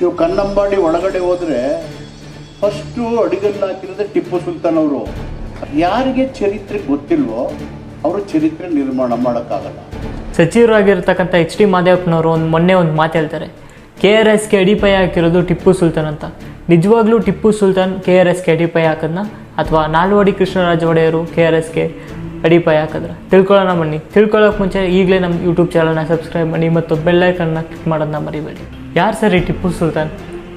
ನೀವು ಕನ್ನಂಬಾಡಿ ಒಳಗಡೆ ಹೋದರೆ ಫಸ್ಟು ಅಡಿಗಲ್ಲಿ ಹಾಕಿರೋದೆ ಟಿಪ್ಪು ಸುಲ್ತಾನ್ ಅವರು ಯಾರಿಗೆ ಚರಿತ್ರೆ ಗೊತ್ತಿಲ್ವೋ ಅವರು ಚರಿತ್ರೆ ನಿರ್ಮಾಣ ಮಾಡೋಕ್ಕಾಗಲ್ಲ. ಸಚಿವರಾಗಿರ್ತಕ್ಕಂಥ ಎಚ್ ಡಿ ಮಾದೇವಪ್ಪನವರು ಒಂದು ಮೊನ್ನೆ ಒಂದು ಮಾತು ಹೇಳ್ತಾರೆ. ಕೆ ಆರ್ ಎಸ್ಗೆ ಅಡಿಪಾಯ ಹಾಕಿರೋದು ಟಿಪ್ಪು ಸುಲ್ತಾನ್ ಅಂತ. ನಿಜವಾಗ್ಲೂ ಟಿಪ್ಪು ಸುಲ್ತಾನ್ ಕೆ ಆರ್ ಎಸ್ಗೆ ಅಡಿಪಾಯ ಹಾಕದ್ನ? ಅಥವಾ ನಾಲ್ವಡಿ ಕೃಷ್ಣರಾಜ ಒಡೆಯರು ಕೆ ಆರ್ ಎಸ್ಗೆ ಅಡಿಪಾಯ ಯಾಕಂದ್ರೆ ತಿಳ್ಕೊಳ್ಳೋಣ ಬನ್ನಿ. ತಿಳ್ಕೊಳ್ಳೋಕೆ ಮುಂಚೆ ಈಗಲೇ ನಮ್ಮ ಯೂಟ್ಯೂಬ್ ಚಾನಲ್ನ ಸಬ್ಸ್ಕ್ರೈಬ್ ಮಾಡಿ ಮತ್ತು ಬೆಲ್ಲೈಕನ್ನ ಕ್ಲಿಕ್ ಮಾಡೋದನ್ನ ಮರಿಬೇಡಿ. ಯಾರು ಸರಿ ಟಿಪ್ಪು ಸುಲ್ತಾನ್?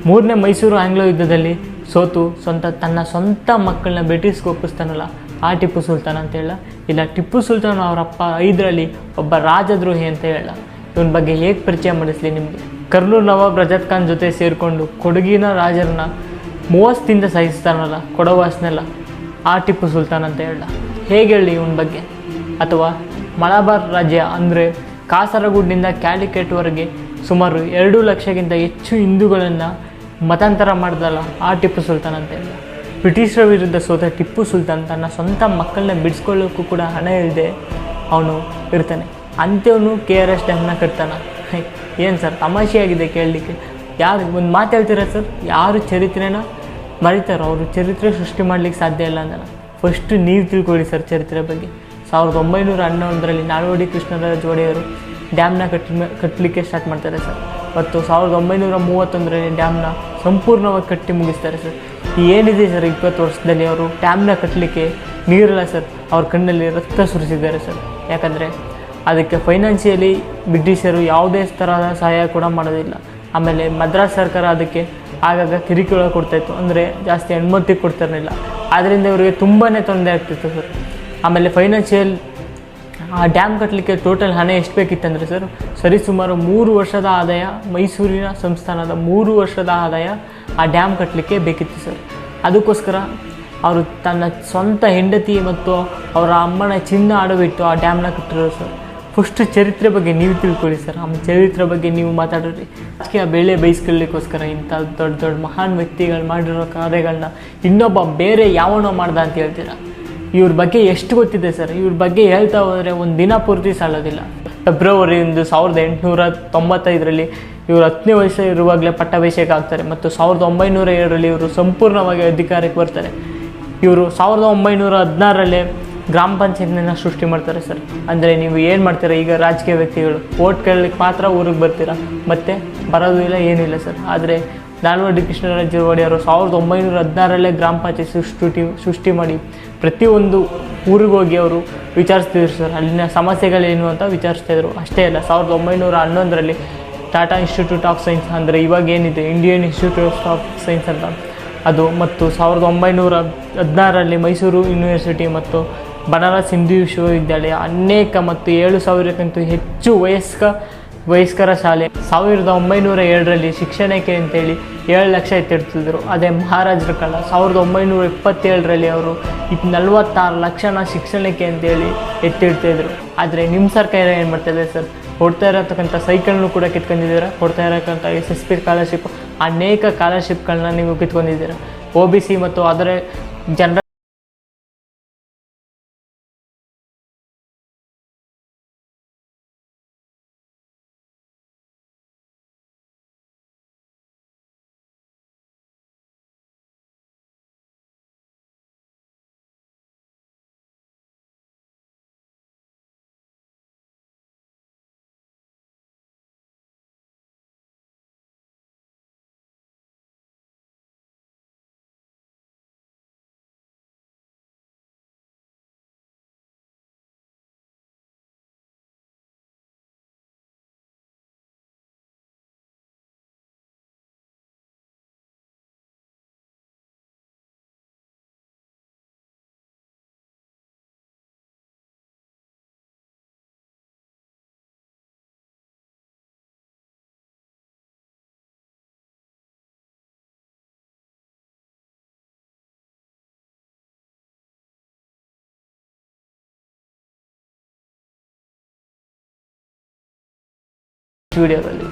ಮೂರನೇ ಮೈಸೂರು ಆಂಗ್ಲೋ ಯುದ್ಧದಲ್ಲಿ ಸೋತು, ಸ್ವಂತ ತನ್ನ ಸ್ವಂತ ಮಕ್ಕಳನ್ನ ಬ್ರಿಟಿಷ್ಗೆ ಒಪ್ಪಿಸ್ತಾನಲ್ಲ, ಆ ಟಿಪ್ಪು ಸುಲ್ತಾನ್ ಅಂತ ಹೇಳ. ಇಲ್ಲ, ಟಿಪ್ಪು ಸುಲ್ತಾನ್ ಅವರಪ್ಪ ಐದರಲ್ಲಿ ಒಬ್ಬ ರಾಜದ್ರೋಹಿ ಅಂತ ಹೇಳ. ಇವನ ಬಗ್ಗೆ ಹೇಗೆ ಪರಿಚಯ ಮಾಡಿಸ್ಲಿ ನಿಮಗೆ? ಕರ್ನೂಲ್ ನವಾಬ್ ರಜತ್ ಖಾನ್ ಜೊತೆ ಸೇರಿಕೊಂಡು ಕೊಡಗಿನ ರಾಜರನ್ನ ಮೂವತ್ತಿಂದ ಸಹಿಸ್ತಾನಲ್ಲ, ಕೊಡವಾಸ್ನೆಲ್ಲ, ಆ ಟಿಪ್ಪು ಸುಲ್ತಾನ್ ಅಂತ ಹೇಳ. ಹೇಗೆ ಹೇಳಿ ಇವನ ಬಗ್ಗೆ? ಅಥವಾ ಮಲಬಾರ್ ರಾಜ್ಯ ಅಂದರೆ ಕಾಸರಗೋಡಿನಿಂದ ಕ್ಯಾಲಿಕೇಟ್ವರೆಗೆ ಸುಮಾರು ಎರಡು ಲಕ್ಷಕ್ಕಿಂತ ಹೆಚ್ಚು ಹಿಂದೂಗಳನ್ನು ಮತಾಂತರ ಮಾಡ್ದಲ್ಲ ಆ ಟಿಪ್ಪು ಸುಲ್ತಾನ್ ಅಂತ ಹೇಳಿ ಬ್ರಿಟಿಷರ ವಿರುದ್ಧ ಸೋತ ಟಿಪ್ಪು ಸುಲ್ತಾನ್ ತನ್ನ ಸ್ವಂತ ಮಕ್ಕಳನ್ನ ಬಿಡಿಸ್ಕೊಳ್ಳೋಕ್ಕೂ ಕೂಡ ಹಣ ಇಲ್ಲದೆ ಅವನು ಇರ್ತಾನೆ. ಅಂಥವನು ಕೆ ಆರ್ ಎಸ್ ಡ್ಯಾಮ್ನ ಕಟ್ತಾನ ಏನು ಸರ್, ತಮಾಷೆಯಾಗಿದೆ ಕೇಳಲಿಕ್ಕೆ. ಯಾರು, ಒಂದು ಮಾತು ಹೇಳ್ತೀರಾ ಸರ್? ಯಾರು ಚರಿತ್ರೆನ? ಮರಿತಾರೋ? ಅವರು ಚರಿತ್ರೆ ಸೃಷ್ಟಿ ಮಾಡ್ಲಿಕ್ಕೆ ಸಾಧ್ಯ ಇಲ್ಲ ಅಂದಲ್ಲ ಫಸ್ಟು ನೀವು ತಿಳ್ಕೊಳ್ಳಿ ಸರ್ ಚರಿತ್ರೆ ಬಗ್ಗೆ. ಸಾವಿರದ ಒಂಬೈನೂರ ಹನ್ನೊಂದರಲ್ಲಿ ನಾಲ್ವಡಿ ಕೃಷ್ಣರಾಜ ಒಡೆಯರು ಡ್ಯಾಮ್ನ ಕಟ್ಟಿ ಕಟ್ಟಲಿಕ್ಕೆ ಸ್ಟಾರ್ಟ್ ಮಾಡ್ತಾರೆ ಸರ್ ಮತ್ತು ಸಾವಿರದ ಒಂಬೈನೂರ ಮೂವತ್ತೊಂದರಲ್ಲಿ ಡ್ಯಾಮ್ನ ಸಂಪೂರ್ಣವಾಗಿ ಕಟ್ಟಿ ಮುಗಿಸ್ತಾರೆ ಸರ್ ಏನಿದೆ ಸರ್ ಇಪ್ಪತ್ತು ವರ್ಷದಲ್ಲಿ ಅವರು ಡ್ಯಾಮ್ನ ಕಟ್ಟಲಿಕ್ಕೆ ನೀರಿಲ್ಲ ಸರ್ ಅವ್ರ ಕಣ್ಣಲ್ಲಿ ರಕ್ತ ಸುರಿಸಿದ್ದಾರೆ ಸರ್ ಯಾಕಂದರೆ ಅದಕ್ಕೆ ಫೈನಾನ್ಷಿಯಲಿ ಬ್ರಿಟಿಷರು ಯಾವುದೇ ತರಹದ ಸಹಾಯ ಕೂಡ ಮಾಡೋದಿಲ್ಲ. ಆಮೇಲೆ ಮದ್ರಾಸ್ ಸರ್ಕಾರ ಅದಕ್ಕೆ ಆಗಾಗ ಕಿರಿಕಿಳ ಕೊಡ್ತಾಯಿತ್ತು ಅಂದರೆ ಜಾಸ್ತಿ ಅನುಮತಿ ಕೊಡ್ತಿರಲಿಲ್ಲ. ಆದ್ದರಿಂದ ಇವರಿಗೆ ತುಂಬಾ ತೊಂದರೆ ಆಗ್ತಿತ್ತು ಸರ್ ಆಮೇಲೆ ಫೈನಾನ್ಷಿಯಲ್ ಆ ಡ್ಯಾಮ್ ಕಟ್ಟಲಿಕ್ಕೆ ಟೋಟಲ್ ಹಣ ಎಷ್ಟು ಬೇಕಿತ್ತಂದರೆ ಸರ್ ಸರಿಸುಮಾರು ಮೂರು ವರ್ಷದ ಆದಾಯ ಮೈಸೂರಿನ ಸಂಸ್ಥಾನದ ಮೂರು ವರ್ಷದ ಆದಾಯ ಆ ಡ್ಯಾಮ್ ಕಟ್ಟಲಿಕ್ಕೆ ಬೇಕಿತ್ತು ಸರ್ ಅದಕ್ಕೋಸ್ಕರ ಅವರು ತನ್ನ ಸ್ವಂತ ಹೆಂಡತಿ ಮತ್ತು ಅವರ ಅಮ್ಮನ ಚಿನ್ನ ಅಡವಿಟ್ಟು ಆ ಡ್ಯಾಮ್ನ ಕಟ್ಟಿರೋರು ಸರ್ ಫಸ್ಟ್ ಚರಿತ್ರೆ ಬಗ್ಗೆ ನೀವು ತಿಳ್ಕೊಳ್ಳಿ ಸರ್. ಆಮೇಲೆ ಚರಿತ್ರೆ ಬಗ್ಗೆ ನೀವು ಮಾತಾಡೋರಿ ಅದಕ್ಕೆ ಆ ಬೆಳೆ ಬೇಯಿಸ್ಕೊಳ್ಳಿಕ್ಕೋಸ್ಕರ ಇಂಥ ದೊಡ್ಡ ದೊಡ್ಡ ಮಹಾನ್ ವ್ಯಕ್ತಿಗಳು ಮಾಡಿರೋ ಕಾರ್ಯಗಳನ್ನ ಇನ್ನೊಬ್ಬ ಬೇರೆ ಯಾವನೋ ಮಾಡ್ದ ಅಂತ ಹೇಳ್ತೀರಾ? ಇವ್ರ ಬಗ್ಗೆ ಎಷ್ಟು ಗೊತ್ತಿದೆ ಸರ್? ಇವ್ರ ಬಗ್ಗೆ ಹೇಳ್ತಾ ಹೋದರೆ ಒಂದು ದಿನ ಪೂರ್ತಿ ಸಾಲೋದಿಲ್ಲ. ಫೆಬ್ರವರಿ ಒಂದು ಸಾವಿರದ ಎಂಟುನೂರ ತೊಂಬತ್ತೈದರಲ್ಲಿ ಇವರು ಹತ್ತನೇ ವಯಸ್ಸ ಇರುವಾಗಲೇ ಪಟ್ಟಾಭಿಷೇಕ ಆಗ್ತಾರೆ ಮತ್ತು ಸಾವಿರದ ಒಂಬೈನೂರ ಏಳರಲ್ಲಿ ಇವರು ಸಂಪೂರ್ಣವಾಗಿ ಅಧಿಕಾರಕ್ಕೆ ಬರ್ತಾರೆ. ಇವರು ಸಾವಿರದ ಒಂಬೈನೂರ ಹದಿನಾರರಲ್ಲೇ ಗ್ರಾಮ ಪಂಚಾಯತ್ನ ಸೃಷ್ಟಿ ಮಾಡ್ತಾರೆ ಸರ್. ಅಂದರೆ ನೀವು ಏನು ಮಾಡ್ತೀರಾ ಈಗ ರಾಜಕೀಯ ವ್ಯಕ್ತಿಗಳು? ಓಟ್ ಕೇಳಲಿಕ್ಕೆ ಮಾತ್ರ ಊರಿಗೆ ಬರ್ತೀರಾ? ಮತ್ತೆ ಬರೋದು ಇಲ್ಲ ಏನಿಲ್ಲ ಸರ್. ಆದರೆ ನಾಲ್ವಡಿ ಕೃಷ್ಣರಾಜ ಒಡೆಯವರು ಸಾವಿರದ ಒಂಬೈನೂರ ಹದಿನಾರರಲ್ಲೇ ಗ್ರಾಮ ಪಂಚಾಯತ್ ಸೃಷ್ಟಿ ಸೃಷ್ಟಿ ಮಾಡಿ ಪ್ರತಿಯೊಂದು ಊರಿಗೆ ಹೋಗಿ ಅವರು ವಿಚಾರಿಸ್ತಿದ್ರು ಸರ್. ಅಲ್ಲಿನ ಸಮಸ್ಯೆಗಳೇನು ಅಂತ ವಿಚಾರಿಸ್ತಾಯಿದ್ರು ಅಷ್ಟೇ ಅಲ್ಲ, ಸಾವಿರದ ಒಂಬೈನೂರ ಹನ್ನೊಂದರಲ್ಲಿ ಟಾಟಾ ಇನ್ಸ್ಟಿಟ್ಯೂಟ್ ಆಫ್ ಸೈನ್ಸ್ ಅಂದರೆ ಇವಾಗ ಏನಿದೆ, ಇಂಡಿಯನ್ ಇನ್ಸ್ಟಿಟ್ಯೂಟ್ ಆಫ್ ಸೈನ್ಸ್ ಅಂತ. ಅದು ಮತ್ತು ಸಾವಿರದ ಒಂಬೈನೂರ ಹದಿನಾರರಲ್ಲಿ ಮೈಸೂರು ಯೂನಿವರ್ಸಿಟಿ ಮತ್ತು ಬನಾರಸ್ ಹಿಂದೂ ವಿಶ್ವವಿದ್ಯಾಲಯ ಅನೇಕ ಮತ್ತು ಏಳು ಸಾವಿರಕ್ಕಿಂತ ಹೆಚ್ಚು ವಯಸ್ಕ, ವಯಸ್ಕರ ಶಾಲೆ. ಸಾವಿರದ ಒಂಬೈನೂರ ಏಳರಲ್ಲಿ ಶಿಕ್ಷಣಕ್ಕೆ ಅಂತೇಳಿ ಏಳು ಲಕ್ಷ ಎತ್ತಿಡ್ತಿದ್ರು. ಅದೇ ಮಹಾರಾಜರ ಕಾಲ. ಸಾವಿರದ ಒಂಬೈನೂರ ಇಪ್ಪತ್ತೇಳರಲ್ಲಿ ಅವರು ಇದು ನಲವತ್ತಾರು ಲಕ್ಷನ ಶಿಕ್ಷಣಕ್ಕೆ ಅಂತೇಳಿ ಎತ್ತಿಡ್ತಿದ್ರು. ಆದರೆ ನಿಮ್ಮ ಸರ್ಕಾರ ಏನು ಮಾಡ್ತಾಯಿದೆ ಸರ್? ಕೊಡ್ತಾ ಇರತಕ್ಕಂಥ ಸೈಕಲ್ನು ಕೂಡ ಕಿತ್ಕೊಂಡಿದ್ದೀರಾ? ಕೊಡ್ತಾ ಇರತಕ್ಕಂಥ ಎಸ್ ಎಸ್ ಪಿ ಸ್ಕಾಲರ್ಶಿಪ್ ಅನೇಕ ಸ್ಕಾಲರ್ಶಿಪ್ಗಳನ್ನ ನೀವು ಕಿತ್ಕೊಂಡಿದ್ದೀರಾ? ಒ ಬಿ ಮತ್ತು ಅದರ ಜನರ वीडियो